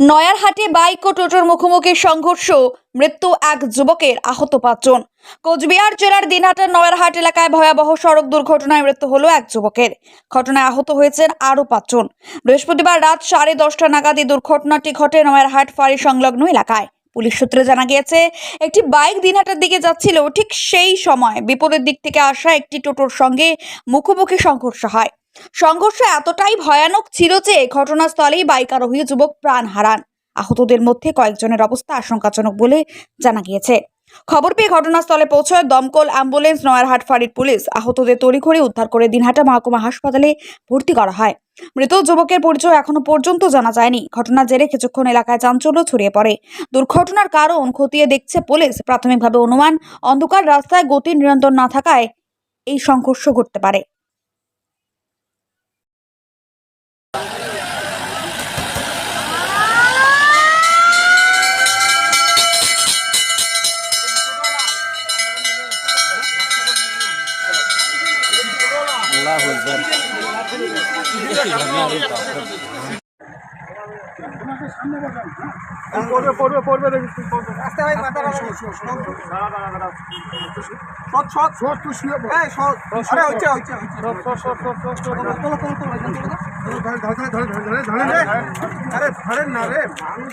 নয়ারহাটে bike ও টোটোর মুখোমুখি সংঘর্ষ, মৃত্যু এক যুবকের আহত পাঁচজন। কোচবিহার জেলার দিনহাটার নয়ারহাট এলাকায় ভয়াবহ সড়ক দুর্ঘটনায় মৃত্যু হলো এক যুবকের। ঘটনায় আহত হয়েছেন আরও পাঁচজন। বৃহস্পতিবার রাত সাড়ে দশটা নাগাদ এই দুর্ঘটনাটি ঘটে নয়ারহাট ফাঁড়ি সংলগ্ন এলাকায়। পুলিশ সূত্রে জানা গিয়েছে, একটি বাইক দিনহাটার দিকে যাচ্ছিল, ঠিক সেই সময় বিপরীত দিক থেকে আসা একটি টোটোর সঙ্গে মুখোমুখি সংঘর্ষ হয়। সংঘর্ষ এতটাই ভয়ানক ছিল যে ঘটনাস্থলেই বাইক আরোহী যুবক প্রাণ হারান। আহতদের মধ্যে কয়েকজনের অবস্থা আশঙ্কাজনক বলে জানা গিয়েছে। খবর পেয়ে ঘটনাস্থলে পৌঁছয় দমকল অ্যাম্বুলেন্স, নয়ারহাট ফাঁড়ির পুলিশ। আহতদের তড়িঘড়ি উদ্ধার করে দিনহাটা মহকুমা হাসপাতালে ভর্তি করা হয়। মৃত যুবকের পরিচয় এখনও পর্যন্ত জানা যায়নি। ঘটনার জেরে কিছুক্ষণ এলাকায় চাঞ্চল্য ছড়িয়ে পড়ে। দুর্ঘটনার কারণ খতিয়ে দেখছে পুলিশ। প্রাথমিকভাবে অনুমান, অন্ধকার রাস্তায় গতি নিয়ন্ত্রণ না থাকায় এই সংঘর্ষ ঘটতে পারে। পড়বে পড়বে পড়বে আস্তে ভাই মাথা সৎ সৎ সৎ তুই শুয়ে হ্যাঁ সৎ আরে হচ্ছে হচ্ছে সৎ সৎ সৎ সৎ সৎ তোলো তোলো তোলো ধরে ধরে ধরে ধরে ধরে আরে ধরেন না রে মানুষ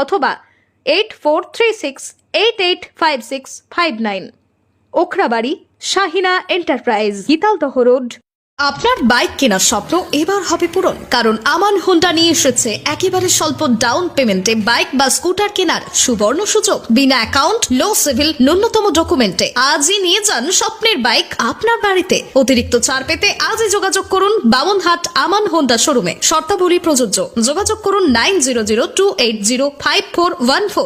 অথবা eight four three six eight eight five six five nine Okhrabari, Shahina enterprise, Gitaldaha road. আপনার বাইক কেনার স্বপ্ন এবার হবে পূরণ, কারণ আমান হোন্ডা নিয়ে এসেছে একেবারে স্বল্প ডাউন পেমেন্টে বাইক বা স্কুটার কেনার সুবর্ণ সুযোগ। বিনা অ্যাকাউন্ট, লো সিভিল, ন্যূনতম ডকুমেন্টে। আজই নিয়ে যান স্বপ্নের বাইক আপনার বাড়িতে। অতিরিক্ত ছাড় পেতে আজই যোগাযোগ করুন বামনহাট আমান হোন্ডা শোরুমে। শর্তাবলী প্রযোজ্য। যোগাযোগ করুন nine zero zero two eight zero five four one four.